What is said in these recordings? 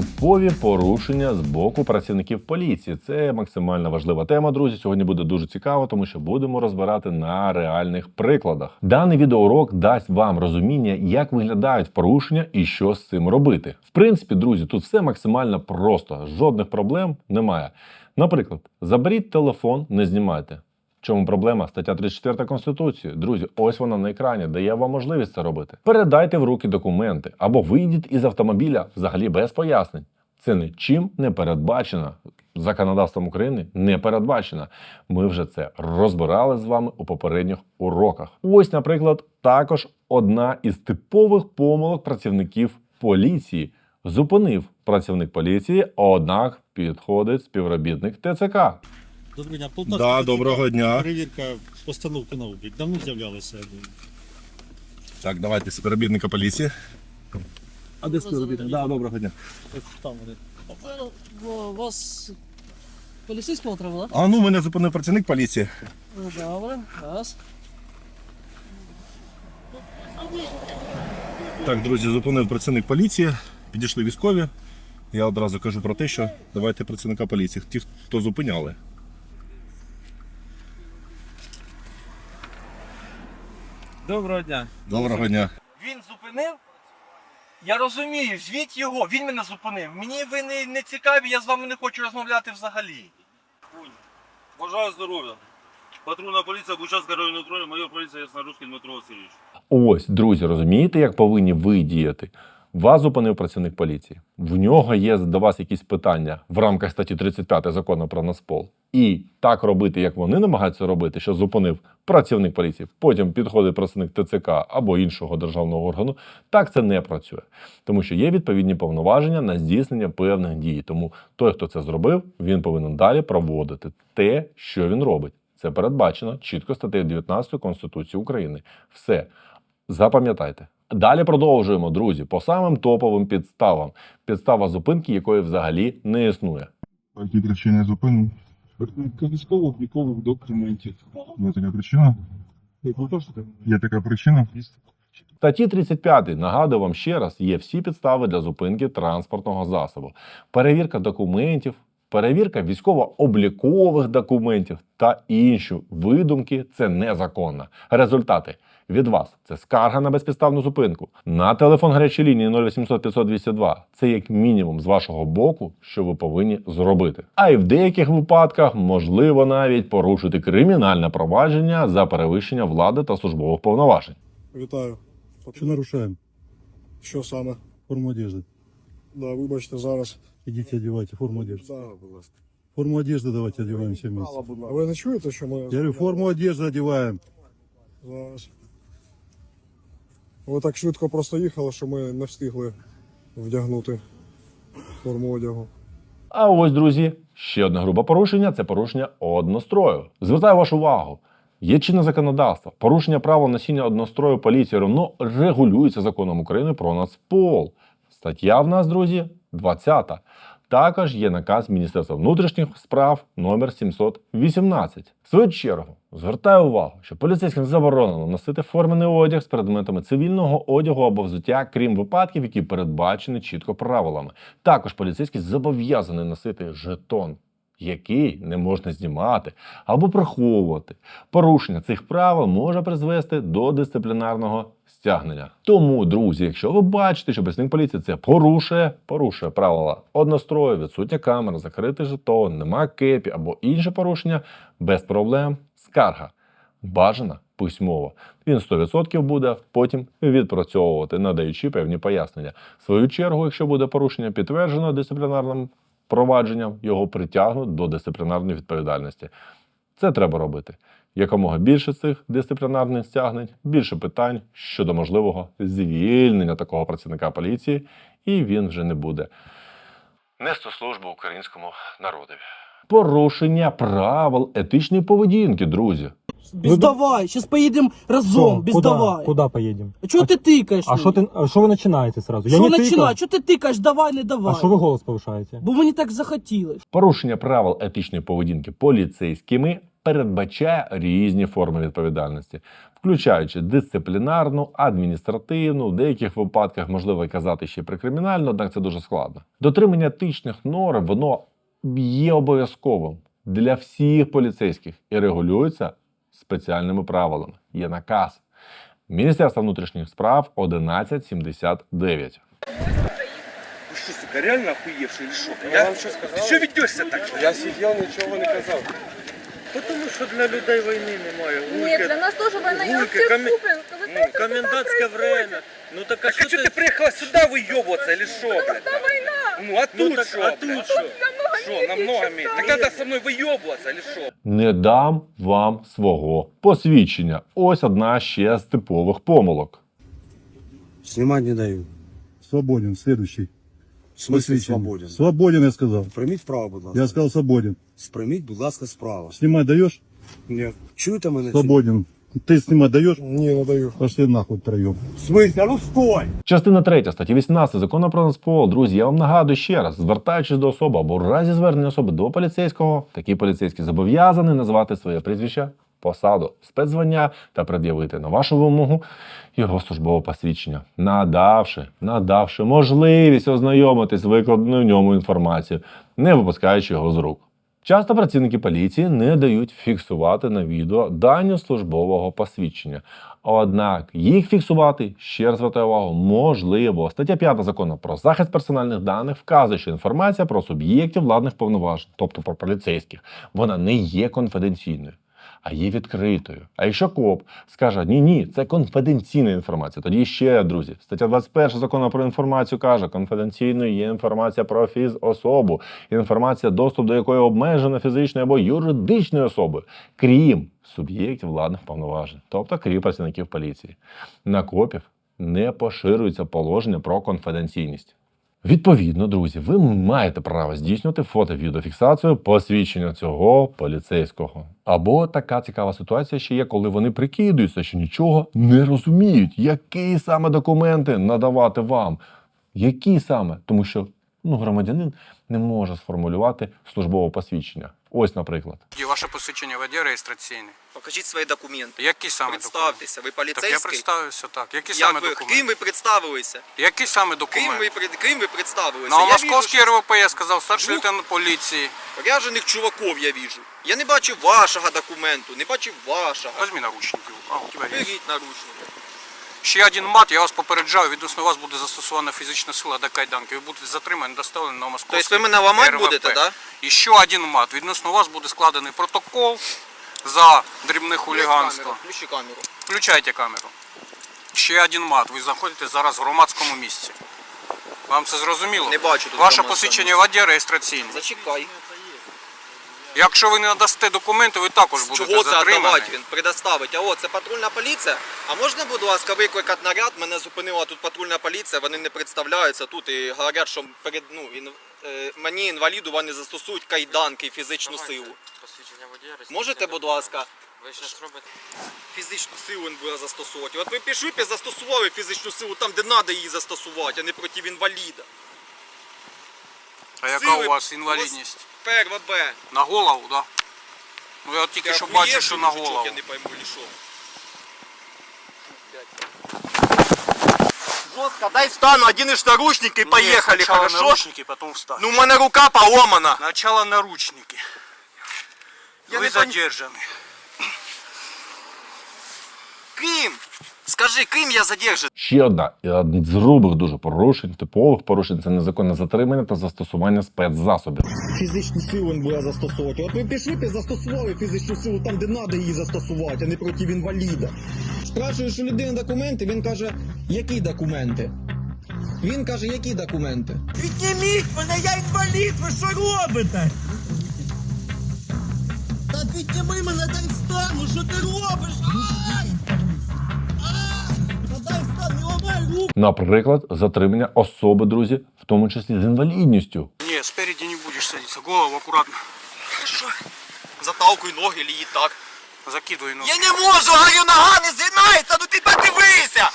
типові порушення з боку працівників поліції. Це максимально важлива тема, друзі. Сьогодні буде дуже цікаво, тому що будемо розбирати на реальних прикладах. Даний відеоурок дасть вам розуміння, як виглядають порушення і що з цим робити. В принципі, друзі, тут все максимально просто, жодних проблем немає. Наприклад, заберіть телефон, не знімайте. Чому проблема? Стаття 34 Конституції. Друзі, ось вона на екрані, дає вам можливість це робити. Передайте в руки документи або вийдіть із автомобіля взагалі без пояснень. Це нічим не передбачено. Законодавством України не передбачено. Ми вже це розбирали з вами у попередніх уроках. Ось, наприклад, також одна із типових помилок працівників поліції. Зупинив працівник поліції, однак підходить співробітник ТЦК. Доброго дня, Полтавська. Да, доброго дня. Перевірка постановки на облік. Давно з'являлися. Так, давайте співробітника поліції. А де співробітник? Да, доброго дня. Там вони. Ви- Вас поліцейського треба, так? А ну мене зупинив працівник поліції. Ну, Добре, раз. Так, друзі, зупинив працівник поліції. Підійшли військові. Я одразу кажу про те, що давайте працівника поліції. Ті, хто зупиняли. Доброго дня. Доброго дня. Він зупинив. Я розумію, звіть його, він мене зупинив. Мені ви не, не цікаві, я з вами не хочу розмовляти взагалі. Бажаю здоров'я. Патрульна поліція, Бучанська районна управління, майор поліції Яснорусський Дмитро Васильович. Ось, друзі, розумієте, як повинні ви діяти? Вас зупинив працівник поліції. В нього є до вас якісь питання в рамках статті 35 закону про Нацпол. І так робити, як вони намагаються робити, що зупинив працівник поліції, потім підходить працівник ТЦК або іншого державного органу. Так це не працює, тому що є відповідні повноваження на здійснення певних дій. Тому той, хто це зробив, він повинен далі проводити те, що він робить. Це передбачено чітко статтею 19 Конституції України. Все. Запам'ятайте. Далі продовжуємо, друзі, по самим топовим підставам. Підстава зупинки, якої взагалі не існує. По якій причині зупинив? Військово-облікових документів. Є така причина? Є така причина? Статті 35, нагадую вам ще раз, є всі підстави для зупинки транспортного засобу. Перевірка документів, перевірка військово-облікових документів та інші видумки це незаконно. Результати від вас це скарга на безпідставну зупинку на телефон гарячої лінії 0800 500 202. Це як мінімум з вашого боку, що ви повинні зробити. А й в деяких випадках можливо навіть порушити кримінальне провадження за перевищення влади та службових повноважень. Вітаю. Що нарушаємо? Що саме? Форму одежди. Да, вибачте, зараз. Ідіть, одягайте форму одежди. Да, будь ласка. Форму одежди давайте одягаємося вместе. А ви не чуєте, що ми... Я говорю, форму одежди одягаємо. Зараз. Ви так швидко просто їхали, що ми не встигли вдягнути форму одягу. А ось, друзі, ще одне грубе порушення це порушення однострою. Звертаю вашу увагу. Є чинне законодавство. Порушення правил носіння однострою поліції равно регулюється законом України про Нацпол. Стаття в нас, друзі, 20. Також є наказ Міністерства внутрішніх справ номер 718. В свою чергу звертаю увагу, що поліцейським заборонено носити формений одяг з предметами цивільного одягу або взуття, крім випадків, які передбачені чітко правилами. Також поліцейський зобов'язаний носити жетон, який не можна знімати або приховувати. Порушення цих правил може призвести до дисциплінарного стягнення. Тому, друзі, якщо ви бачите, що працівник поліції це порушує, порушує правила однострою, відсутня камера, закритий жетон, нема кепі або інше порушення, без проблем скарга. Бажана письмово. Він 100% буде потім відпрацьовувати, надаючи певні пояснення. В свою чергу, якщо буде порушення підтверджено дисциплінарним провадженням, його притягнуть до дисциплінарної відповідальності. Це треба робити. Якомога більше цих дисциплінарних стягнень, більше питань щодо можливого звільнення такого працівника поліції, і він вже не буде нести службу українському народові. Порушення правил етичної поведінки, друзі. Без давай, зараз поїдемо разом, без давай. Куда поедем? А чого ти тикаєш? А что ты, а что вы начинаете сразу? Що не тыкал. починає? Чого ти тикаєш? Давай, не давай. А что вы голос повышаете? Бо мені так захотілось. Порушення правил етичної поведінки поліцейськими передбачає різні форми відповідальності, включаючи дисциплінарну, адміністративну, в деяких випадках можливо і казати ще й прикримінальну, однак це дуже складно. Дотримання етичних норм воно є обов'язковим для всіх поліцейських і регулюється спеціальними правилами. Є наказ Міністерства внутрішніх справ 1179. Ты что, сука, реально охуевший или что? Я, вам что сказал? Ты что ведешься так? Я сидел, ничего не казал. Потому что для людей войны немає. Нет, для нас тоже война. Я Гулька, вообще комен- в Купинск. Вы Ну, знаете, что комендантское там происходит? время. Ну так а, что ты... приехала сюда выебываться или что, блядь? Там война. Ну а тут что, а тут что? Что, намного меньше? Так надо со мной выебываться или что? Не дам вам свого посвідчення. Ось одна ще з типових помилок. Снимать не даю. Свободен. Следующий. В смысле Посвідчення. свободен? Свободен, я сказал. Спряміть вправо, будь ласка. Я сказал свободен. Спряміть, будь ласка, справа. Снимать даешь? Ні. Чуєте мене? Свободен. Ты снимать даешь? Ні, не даю. Пошли нахуй. В смысле? Ну стой! Частина 3 статті 18 закону про Нацпол. Друзі, я вам нагадую ще раз, звертаючись до особи або в разі звернення особи до поліцейського, такий поліцейський зобов'язаний назвати своє прізвище, посаду, спецзвання та пред'явити на вашу вимогу його службове посвідчення, надавши, надавши можливість ознайомитись з викладеною в ньому інформацією, не випускаючи його з рук. Часто працівники поліції не дають фіксувати на відео дані службового посвідчення. Однак їх фіксувати, ще раз звертаю увагу, можливо. Стаття 5 закону про захист персональних даних вказує, що інформація про суб'єктів владних повноважень, тобто про поліцейських, вона не є конфіденційною, а є відкритою. А якщо КОП скаже, ні, ні, це конфіденційна інформація, тоді ще, друзі, стаття 21 закону про інформацію каже, конфіденційною є інформація про фізособу, інформація, доступ до якої обмежена фізичною або юридичною особою, крім суб'єктів владних повноважень, тобто крім працівників поліції. На копів не поширюється положення про конфіденційність. Відповідно, друзі, ви маєте право здійснювати фото-відеофіксацію посвідчення цього поліцейського. Або така цікава ситуація ще є, коли вони прикидуються, що нічого не розуміють, які саме документи надавати вам. Які саме? Тому що ну, громадянин не може сформулювати службове посвідчення. Ось, наприклад. І Ваше посвідчення водія реєстраційне. Покажіть свої документи. Які саме Представтеся, ви документи? Так я представився так. Які Як саме ви, документи? ким ви представилися? Які саме Ким ви, документи? ким ви представилися? На Я московський вижу, РВП я сказав, старший Ну. лейтенант поліції. Ряжених чуваков я вижу. Я не бачив вашого документу, не бачив вашого. Возьми наручники. А, у тебе. Беріть наручники. Ще один мат, я вас попереджаю, відносно вас буде застосована фізична сила до кайданки. Ви будете затримані, доставлені на московський Тобто ви мене ламати РВП. будете, да? І ще один мат. Відносно вас буде складений протокол за дрібне хуліганство. Включи камеру. Включайте камеру. Ще один мат. Ви знаходитесь зараз в громадському місці. Вам це зрозуміло? Не бачу тут Ваше громадського посвідчення водія реєстраційне. Зачекай. Якщо ви не надасте документи, ви також будете Чого це затримані. віддавати він? Предоставить. А от це патрульна поліція. А можна, будь ласка, викликати наряд? Мене зупинила тут патрульна поліція, вони не представляються тут і говорять, що перед ну ін, е, мені інваліду вони застосують кайданки і фізичну силу. Можете, будь ласка, Ви зараз робите? фізичну силу він буде застосовувати. От ви пішли б і застосували фізичну силу там, де треба її застосувати, а не проти інваліда. А яка Сили у вас інвалідність? Перва Б. На голову, так? Да? Ну я от тільки що бачу, що на голову. Я не пойму, или що. Жестко, дай встану, оденешь наручники и Ні, поехали, спочатку хорошо? наручники, потім встань. Ну, у мене рука поломана. Сначала наручники. Я Ви не пон- задержані. Ким? Скажи, ким я задержан? Ще одна з грубих дуже порушень, типових порушень це незаконне затримання та застосування спецзасобів. Фізичну силу він буде застосовувати. От ви пішли і застосували фізичну силу там, де треба її застосувати, а не проти інваліда. Спрашуєш у людини документи, він каже, які документи? Він каже, які документи? Підніміть мене, я інвалід, ви що робите? Та підніми мене, дай встану, що ти робиш? Ай! Наприклад, затримання особи, друзі, в тому числі з інвалідністю. Ні, спереді не будеш садитися. Голову акуратно. Що? Заталкуй ноги, или її так. Закидуй ногу. Я не можу, говорю, нога не згинається, ну ти подивися!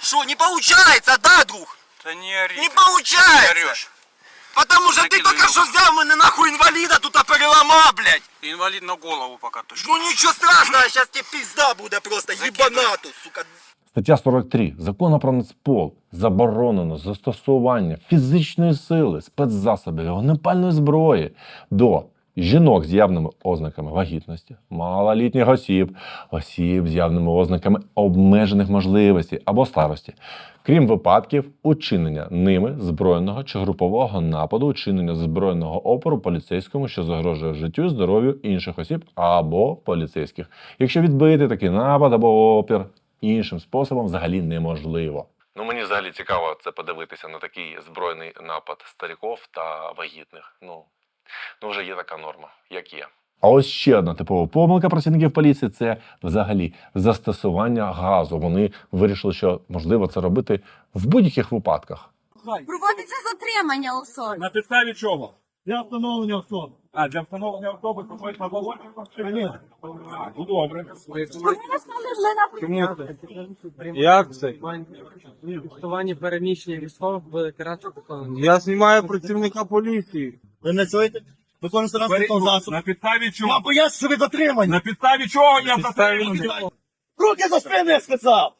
Що, не получается, да, друг? Та не ори. Не получается! Потому Закидуй тільки ногу. що взяв мене нахуй інваліда, тут а переламав, блядь. Інвалід на голову поки то. Ну нічого страшного, зараз тебе пізда буде просто, їбанату, сука. Стаття 43 закону про Нацпол. Заборонено застосування фізичної сили, спецзасобів, вогнепальної зброї до жінок з явними ознаками вагітності, малолітніх осіб, осіб з явними ознаками обмежених можливостей або старості, крім випадків учинення ними збройного чи групового нападу, учинення збройного опору поліцейському, що загрожує життю і здоров'ю інших осіб або поліцейських. Якщо відбити такий напад або опір іншим способом взагалі неможливо. Ну мені взагалі цікаво це подивитися на такий збройний напад старіків та вагітних. Ну, ну вже є така норма, як є. А ось ще одна типова помилка працівників поліції це взагалі застосування газу. Вони вирішили, що можливо це робити в будь-яких випадках. Проводиться затримання особи. На підставі чого? Для встановлення особи. А, для встановлення особи проходить на вагоні? Ні. Ну добре. Як це? Виховання переміщення військових буде карати законом. Я знімаю працівника поліції. Ви не чуєте? Виконується транспортного засобу. На підставі чого? Я боюсь, що ви затримані. На підставі чого я затриманий? Руки за спину, я сказав.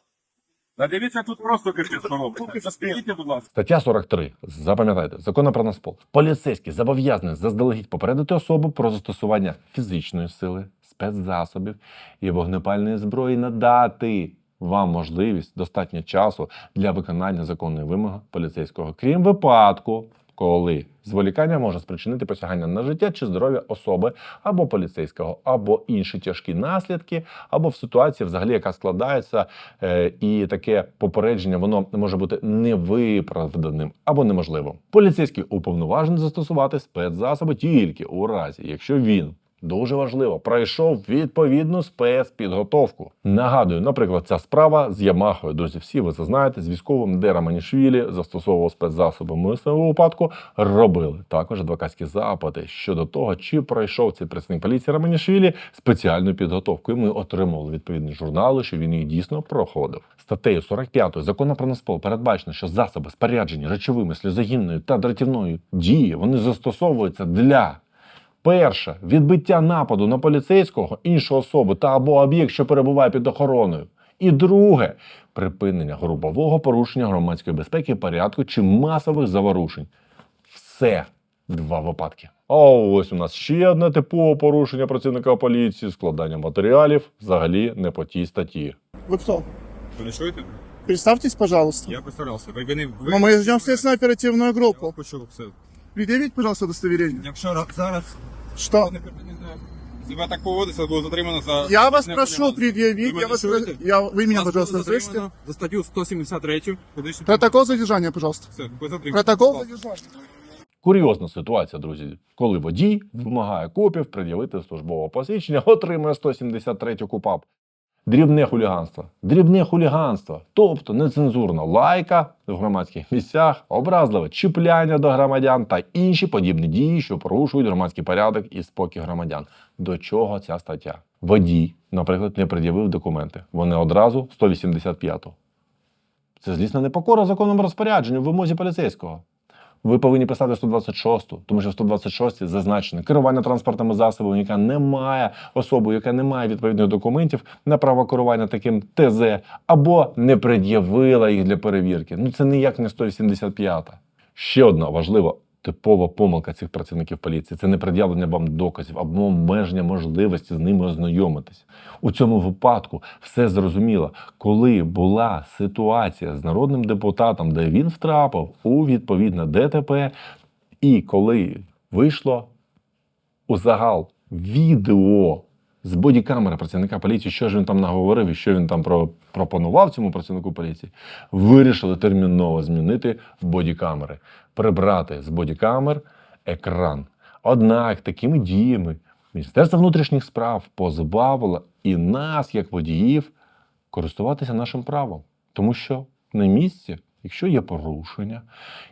Та дивіться, тут просто капець. Скільки, будь ласка. Стаття 43. Запам'ятайте, закону про наспол. Поліцейський зобов'язаний заздалегідь попередити особу про застосування фізичної сили, спецзасобів і вогнепальної зброї надати вам можливість достатньо часу для виконання законної вимоги поліцейського, крім випадку, коли зволікання може спричинити посягання на життя чи здоров'я особи або поліцейського, або інші тяжкі наслідки, або в ситуації, взагалі, яка складається, е, і таке попередження воно може бути невиправданим або неможливим. Поліцейський уповноважений застосувати спецзасоби тільки у разі, якщо він. Дуже важливо, пройшов відповідну спецпідготовку. Нагадую, наприклад, ця справа з Ямахою. Друзі, всі ви це знаєте, з військовим де Романішвілі застосовував спецзасоби. Ми в цьому випадку робили також адвокатські запити щодо того, чи пройшов цей представник поліції Романішвілі спеціальну підготовку. І ми отримали відповідні журнали, що він їх дійсно проходив. Статтею 45 закону про Наспол передбачено, що засоби споряджені речовими сльозогінною та дратівною дії вони застосовуються для Перше відбиття нападу на поліцейського, іншу особу та або об'єкт, що перебуває під охороною. І друге припинення грубового порушення громадської безпеки, порядку чи масових заворушень. Все два випадки. А ось у нас ще одне типове порушення працівника поліції складання матеріалів взагалі не по тій статті. Вы кто? Ви не чуєте? Представьтесь, пожалуйста. Я представлявся. Ви, ви, не- ви, Но мы ждем следственно-оперативную группу. Хочу все. Предъявить, пожалуйста, удостоверение. Якщо зараз Что? себе так поводиться, було затримано за... Я вас Не прошу хуліганство. предъявить. Вы Я меня вас... слышите? я... Вы меня, Вас пожалуйста, було слышите? затримано За статтю 173. Фізичний Протокол задержания, пожалуйста. Все, ви затримані. Протокол Будь ласка. задержания. Курйозна ситуація, друзі, коли водій вимагає копів пред'явити службове посвідчення, отримує 173 КУПАП. Дрібне хуліганство. Дрібне хуліганство, тобто нецензурна лайка в громадських місцях, образливе чіпляння до громадян та інші подібні дії, що порушують громадський порядок і спокій громадян. До чого ця стаття? Водій, наприклад, не пред'явив документи. Вони одразу 185-ту. Це злісна непокора законом розпорядженню в вимозі поліцейського. Ви повинні писати 126, тому що в 126 зазначено керування транспортними засобами, яка не має особу, яка не має відповідних документів на право керування таким ТЗ, або не пред'явила їх для перевірки. Ну це ніяк не 185. Ще одна важлива типова помилка цих працівників поліції це не пред'явлення вам доказів або обмеження можливості з ними ознайомитись. У цьому випадку все зрозуміло, коли була ситуація з народним депутатом, де він втрапив у відповідне ДТП, і коли вийшло у загал відео з бодікамери працівника поліції, що ж він там наговорив і що він там пропонував цьому працівнику поліції, вирішили терміново змінити бодікамери, прибрати з бодікамер екран. Однак такими діями Міністерство внутрішніх справ позбавило і нас, як водіїв, користуватися нашим правом. Тому що на місці, якщо є порушення,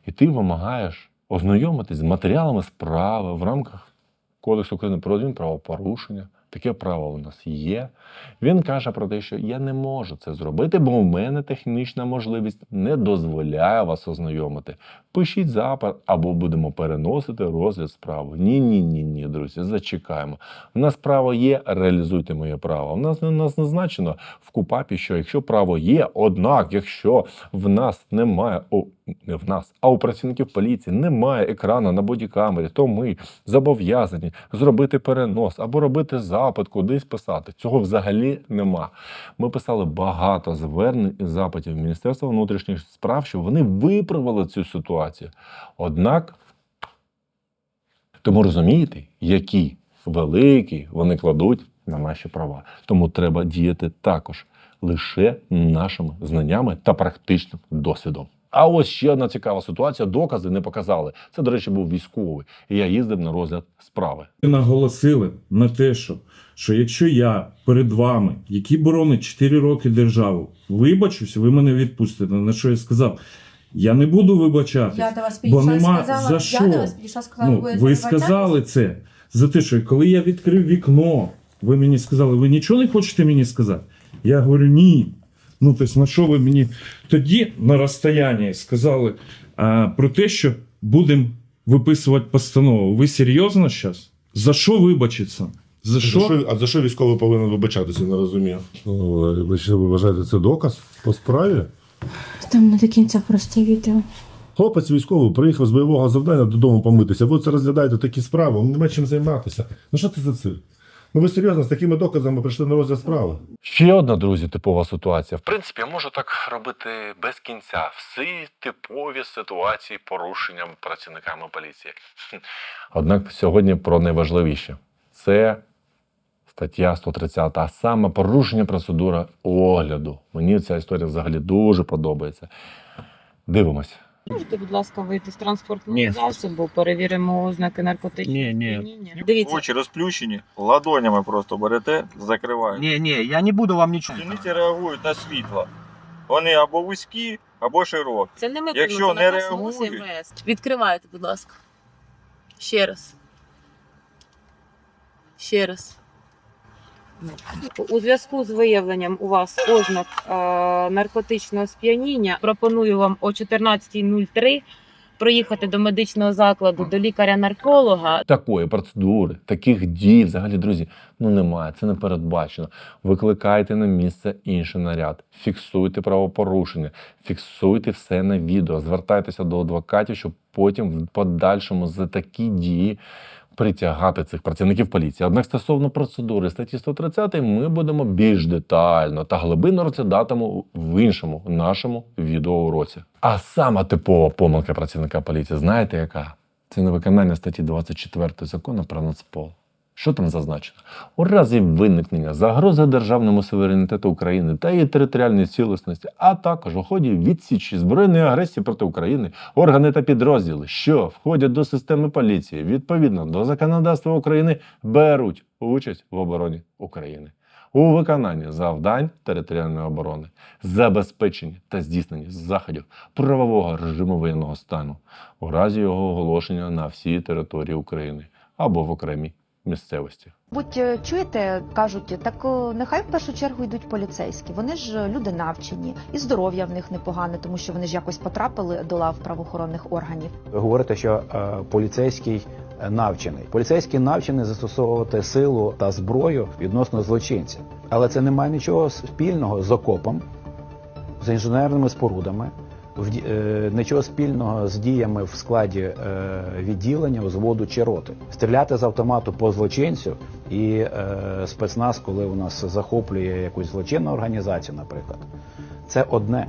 і ти вимагаєш ознайомитись з матеріалами справи в рамках Кодексу України про адмінправопорушення, Таке право у нас є. Він каже про те, що я не можу це зробити, бо у мене технічна можливість не дозволяє вас ознайомити. Пишіть запит або будемо переносити розгляд справи. Ні, ні, ні, ні, друзі, зачекаємо. У нас право є, реалізуйте моє право. У нас у назначено в КУПАПі, що якщо право є, однак, якщо в нас немає, не в нас, а у працівників поліції немає екрану на бодікамері, то ми зобов'язані зробити перенос або робити запит, кудись писати. Цього взагалі нема. Ми писали багато звернень і запитів в Міністерство внутрішніх справ, щоб вони виправили цю ситуацію. Однак, тому розумієте, які великі вони кладуть на наші права. Тому треба діяти також лише нашими знаннями та практичним досвідом. А ось ще одна цікава ситуація: докази не показали. Це, до речі, був військовий, і я їздив на розгляд справи. наголосили на те, що, що якщо я перед вами, який боронить 4 роки державу, вибачусь, ви мене відпустите. На що я сказав? Я не буду вибачатись. Я до вас бо підійшла і нема сказала, за я до вас підійшла, сказала, Ну, ви сказали це за те, що коли я відкрив вікно, ви мені сказали, ви нічого не хочете мені сказати? Я говорю, ні. Ну, тобто, на що ви мені тоді на розстоянні сказали а, про те, що будемо виписувати постанову. Ви серйозно зараз? За що вибачиться? За що? а за що військовий повинен вибачатися, не розумію. Ви що ви вважаєте це доказ по справі? Там не до кінця просто відео. Хлопець військовий приїхав з бойового завдання додому помитися. Ви це розглядаєте такі справи, вам нема чим займатися. Ну що це за цирк? Ну ви серйозно з такими доказами прийшли на розгляд справи? Ще одна, друзі, типова ситуація. В принципі, я можу так робити без кінця. Всі типові ситуації порушенням працівниками поліції. Однак сьогодні про найважливіше це стаття 130, а саме порушення процедури огляду. Мені ця історія взагалі дуже подобається. Дивимось. Можете, будь ласка, вийти з транспортного засобу, перевіримо ознаки наркотичного Ні, ні. сп'яніння. Дивіться, Очі розплющені, ладонями просто берете, закриваєте. Ні, ні, я не буду вам нічого. Одиниці реагують на світло. Вони або вузькі, або широкі. це не ми Якщо це не наказ реагують- МВС. Відкривайте, будь ласка. Ще раз. Ще раз. У зв'язку з виявленням у вас ознак е, наркотичного сп'яніння пропоную вам о 14.03 проїхати до медичного закладу до лікаря-нарколога Такої процедури, таких дій, взагалі, друзі, ну немає. Це не передбачено. Викликайте на місце інший наряд, фіксуйте правопорушення, фіксуйте все на відео, звертайтеся до адвокатів, щоб потім в подальшому за такі дії. Притягати цих працівників поліції. Однак стосовно процедури статті 130 ми будемо більш детально та глибинно розглядатимемо в іншому нашому відеоуроці. А сама типова помилка працівника поліції, знаєте яка? Це невиконання статті 24 закону про Нацпол. Що там зазначено? У разі виникнення загрози державному суверенітету України та її територіальній цілісності, а також у ході відсічі збройної агресії проти України, органи та підрозділи, що входять до системи поліції відповідно до законодавства України, беруть участь в обороні України. У виконанні завдань територіальної оборони, забезпеченні та здійсненні заходів правового режиму воєнного стану у разі його оголошення на всій території України або в окремій місцевості. Будь е, чуєте, кажуть, так нехай в першу чергу йдуть поліцейські. Вони ж е, люди навчені, і здоров'я в них непогане, тому що вони ж якось потрапили до лав правоохоронних органів. Ви говорите, що е, поліцейський е, навчений. Поліцейський навчений застосовувати силу та зброю відносно злочинців. Але це не має нічого спільного з окопом, з інженерними спорудами, е, нічого спільного з діями в складі е, відділення, взводу чи роти. Стріляти з автомату по злочинцю і е, спецназ, коли у нас захоплює якусь злочинну організацію, наприклад, це одне.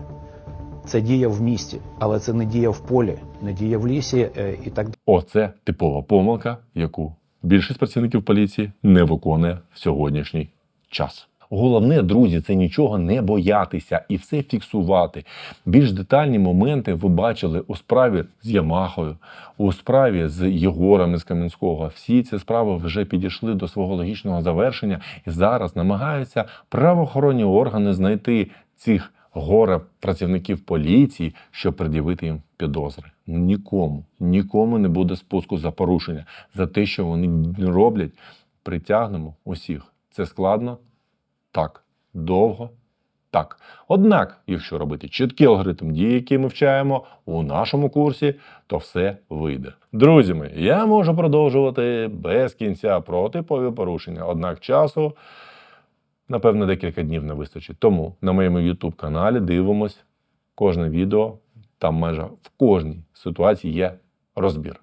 Це дія в місті, але це не дія в полі, не дія в лісі е, і так Оце типова помилка, яку більшість працівників поліції не виконує в сьогоднішній час. Головне, друзі, це нічого не боятися і все фіксувати. Більш детальні моменти ви бачили у справі з Ямахою, у справі з Єгором із Кам'янського. Всі ці справи вже підійшли до свого логічного завершення і зараз намагаються правоохоронні органи знайти цих горе працівників поліції, щоб пред'явити їм підозри. Нікому, нікому не буде спуску за порушення, за те, що вони роблять. Притягнемо усіх Це складно? Так. Довго? Так. Однак, якщо робити чіткий алгоритм дій, який ми вчаємо у нашому курсі, то все вийде. Друзі мої, я можу продовжувати без кінця про типові порушення, однак часу, напевно, декілька днів не вистачить. Тому на моєму YouTube каналі дивимось кожне відео. Там майже в кожній ситуації є розбір.